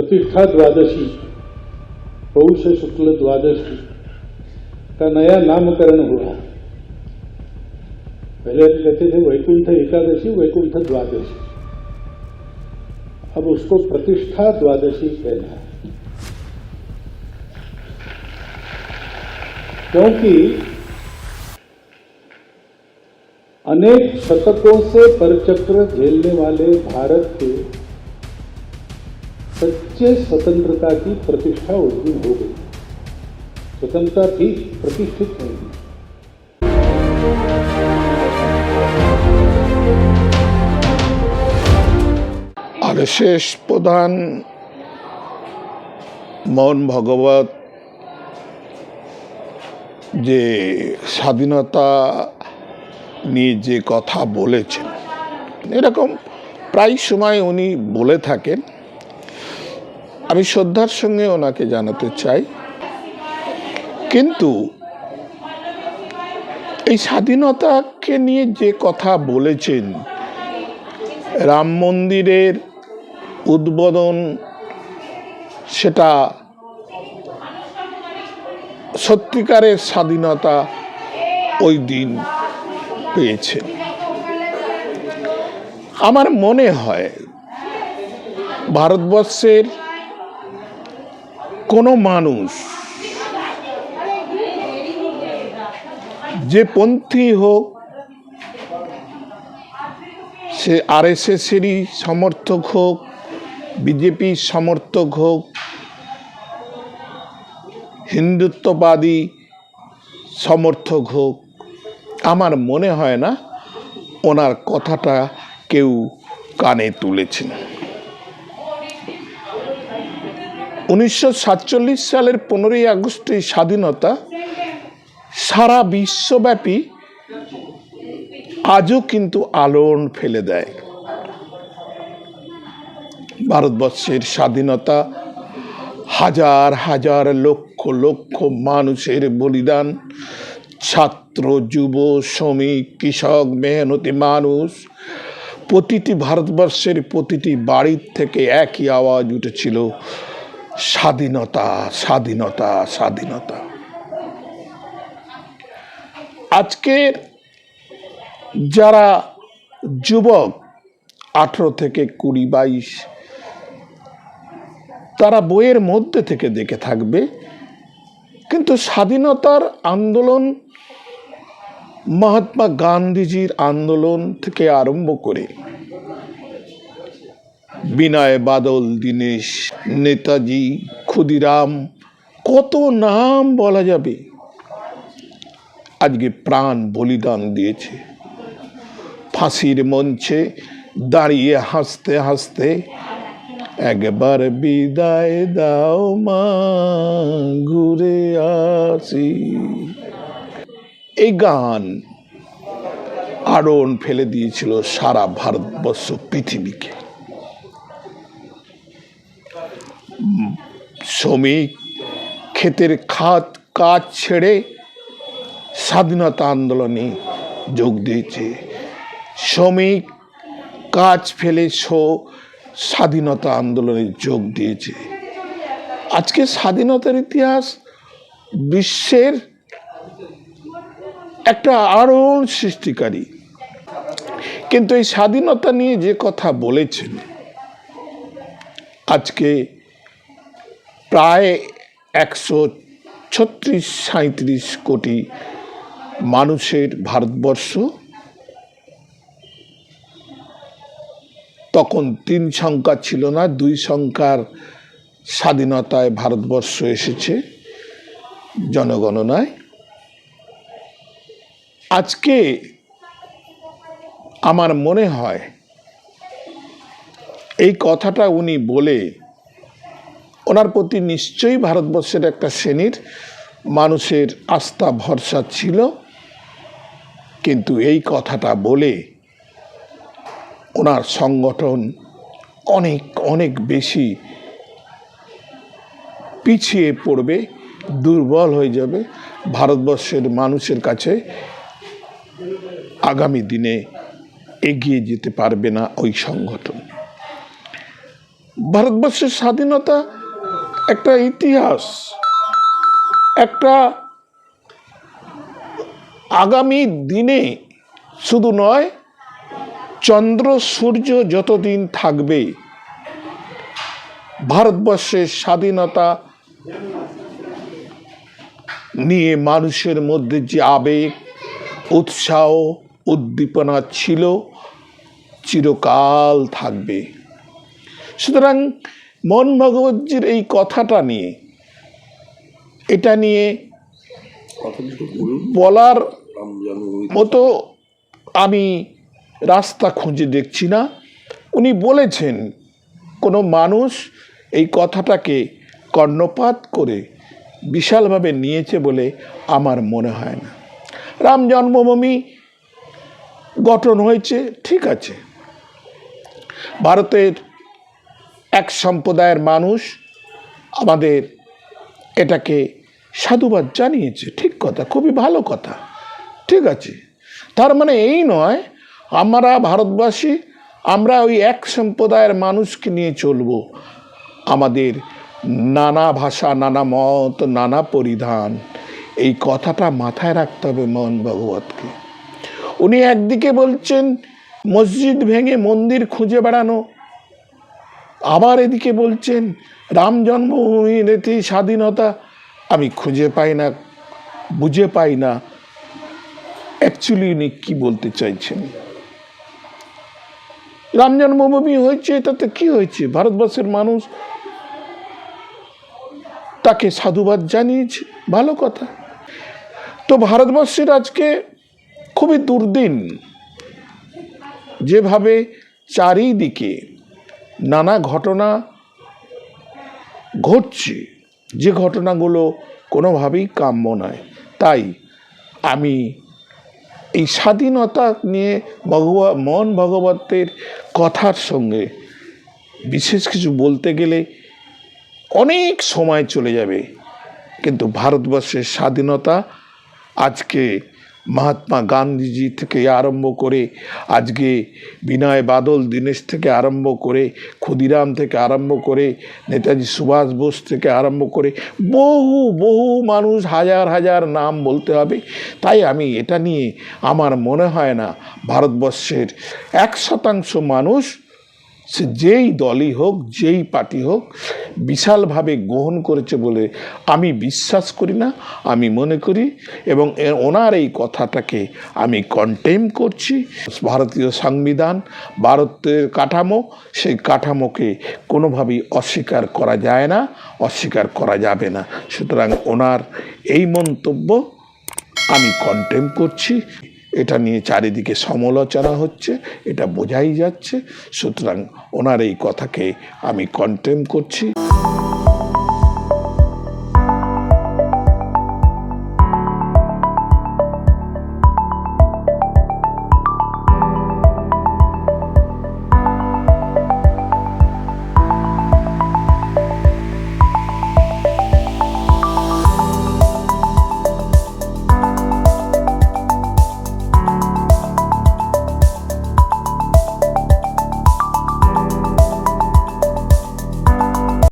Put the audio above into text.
प्रतिष्ठा द्वादशी पौष शुक्ल द्वादशी का नया नामकरण हुआ पहले हम कहते थे वैकुंठ एकादशी, वैकुंठ द्वादशी। अब उसको प्रतिष्ठा द्वादशी कहना है। क्योंकि अनेक शतकों से परचक्र झेलने वाले भारत के सच्चे स्वतंत्रता की प्रतिष्ठा उस दिन हो गई स्वतंत्रता थी प्रतिष्ठित नहीं थी আর শেষ প্রধান মোহন ভগবত যে স্বাধীনতা নিয়ে যে কথা বলেছেন এরকম প্রায় সময় উনি বলে থাকেন আমি শ্রদ্ধার সঙ্গে ওনাকে জানাতে চাই। কিন্তু এই স্বাধীনতাকে নিয়ে যে কথা বলেছেন, রাম মন্দিরের উদ্বোধন, সেটা সত্যিকারের স্বাধীনতা ওই দিন পেয়েছে। আমার মনে হয়, ভারতবর্ষের কোনো মানুষ যে পন্থী হোক, সে আর এস এসেরই সমর্থক হোক, বিজেপির সমর্থক হোক, হিন্দুত্ববাদী সমর্থক হোক, আমার মনে হয় না ওনার কথাটা কেউ কানে তুলেছেন। উনিশশো সাতচল্লিশ সালের পনেরোই আগস্টের স্বাধীনতা, সারা বিশ্বব্যাপী আজও কিন্তু আলোড়ন ফেলে দেয়। ভারতবর্ষের স্বাধীনতা হাজার হাজার লক্ষ লক্ষ মানুষের বলিদান। ছাত্র, যুব, শ্রমিক, কৃষক, মেহনতি মানুষ, প্রতিটি ভারতবর্ষের প্রতিটি বাড়ির থেকে একই আওয়াজ উঠেছিল। স্বাধীনতা স্বাধীনতা স্বাধীনতা। আজকের যারা যুবক, আঠেরো থেকে কুড়ি, বাইশ, তারা বইয়ের মধ্যে থেকে দেখে থাকবে, কিন্তু স্বাধীনতার আন্দোলন, মহাত্মা গান্ধীজির আন্দোলন থেকে আরম্ভ করে বিনয় বাদল, দীনেশ নেতাজি, ক্ষুদিরাম, কত নাম বলা যাবে? আজকে প্রাণ বলিদান দিয়েছে। ফাঁসির মঞ্চে দাঁড়িয়ে হাসতে হাসতে একবার বিদায় দাও মা, ঘুরে আসি। এই গান আড়ন ফেলে দিয়েছিল সারা ভারতবর্ষ পৃথিবীকে। শ্রমিক, ক্ষেতের খাত, কাজ ছেড়ে স্বাধীনতা আন্দোলনে যোগ দিয়েছে। শ্রমিক, কাজ ফেলে সো স্বাধীনতা আন্দোলনে যোগ দিয়েছে। আজকে স্বাধীনতার ইতিহাস বিশ্বের একটা আরোহণ সৃষ্টিকারী। কিন্তু এই স্বাধীনতা নিয়ে যে কথা বলেছেন, আজকে প্রায় একশো ছত্রিশ সাঁত্রিশ কোটি মানুষের ভারতবর্ষ তখন তিন সংখ্যা ছিল না, দুই সংখ্যার স্বাধীনতায় ভারতবর্ষ এসেছে জনগণনায়। আজকে আমার মনে হয় এই কথাটা উনি বলে ওনার প্রতি নিশ্চয়ই ভারতবর্ষের একটা শ্রেণির মানুষের আস্থা, ভরসা ছিল। কিন্তু এই কথাটা বলে ওনার সংগঠন অনেক অনেক বেশি পিছিয়ে পড়বে, দুর্বল হয়ে যাবে ভারতবর্ষের মানুষের কাছে। আগামী দিনে এগিয়ে যেতে পারবে না ওই সংগঠন। ভারতবর্ষের স্বাধীনতা একটা ইতিহাস, একটা আগামী দিনে শুধু নয়, চন্দ্র, সূর্য যতদিন থাকবে, ভারতবর্ষের স্বাধীনতা নিয়ে মানুষের মধ্যে যে আবেগ, উৎসাহ, উদ্দীপনা ছিল, চিরকাল থাকবে। সুতরাং মন ভগবতজির এই কথাটা নিয়ে এটা নিয়ে বলার মতো আমি রাস্তা খুঁজে দেখছি না। উনি বলেছেন কোনো মানুষ এই কথাটাকে কর্ণপাত করে বিশালভাবে নিয়েছে বলে আমার মনে হয় না। রাম জন্মভূমি গঠন হয়েছে ঠিক আছে। ভারতের সম্প্রদায়ের মানুষ আমাদের এটাকে সাধুবাদ জানিয়েছে। ঠিক কথা, খুবই ভালো কথা। ঠিক আছে। তার মানে এই নয়, আমরা ভারতবাসী, আমরা ওই এক সম্প্রদায়ের মানুষকে নিয়ে চলবো। আমাদের নানা ভাষা, নানা মত, নানা পরিধান, এই কথাটা মাথায় রাখতে হবে মোহন ভগবতকে উনি একদিকে বলছেন, মসজিদ ভেঙে মন্দির খুঁজে বেড়ানো আবার এদিকে বলছেন, রাম জন্মভূমি এতে স্বাধীনতা। আমি খুঁজে পাই না, বুঝে পাই না। অ্যাকচুয়ালি উনি কি বলতে চাইছেন? রাম জন্মভূমি হয়েছে তাতে কি হয়েছে? ভারতবর্ষের মানুষ তাকে সাধুবাদ জানিয়েছে, ভালো কথা। তো ভারতবর্ষের আজকে খুবই দুর্দিন। যেভাবে চারিদিকে নানা ঘটনা ঘটছে। যে ঘটনাগুলো কোনোভাবেই কাম্য নয়। তাই আমি এই স্বাধীনতা নিয়ে ভগবা, মন ভগবতের কথার সঙ্গে বিশেষ কিছু বলতে গেলে অনেক সময় চলে যাবে। কিন্তু ভারতবর্ষের স্বাধীনতা আজকে মহাত্মা গান্ধীজি থেকে আরম্ভ করে, আজকে বিনয় বাদল, দীনেশ থেকে আরম্ভ করে, ক্ষুদিরাম থেকে আরম্ভ করে, নেতাজি সুভাষ বোস থেকে আরম্ভ করে, বহু বহু মানুষ হাজার হাজার নাম বলতে হবে। তাই আমি এটা নিয়ে আমার মনে হয় না ভারতবর্ষের এক শতাংশ মানুষ সে যেই দলই হোক, যেই পার্টি হোক, বিশালভাবে গ্রহণ করেছে বলে আমি বিশ্বাস করি না, আমি মনে করি এবং ওনার এই কথাটাকে আমি কন্টেম করছি। ভারতীয় সংবিধান, ভারতের কাঠামো, সেই কাঠামোকে কোনোভাবেই অস্বীকার করা যায় না, অস্বীকার করা যাবে না। সুতরাং ওনার এই মন্তব্য আমি কন্টেম করছি। এটা নিয়ে চারিদিকে সমালোচনা হচ্ছে, এটা বোঝাই যাচ্ছে। সুতরাং ওনার এই কথাকে আমি কন্টেম করছি।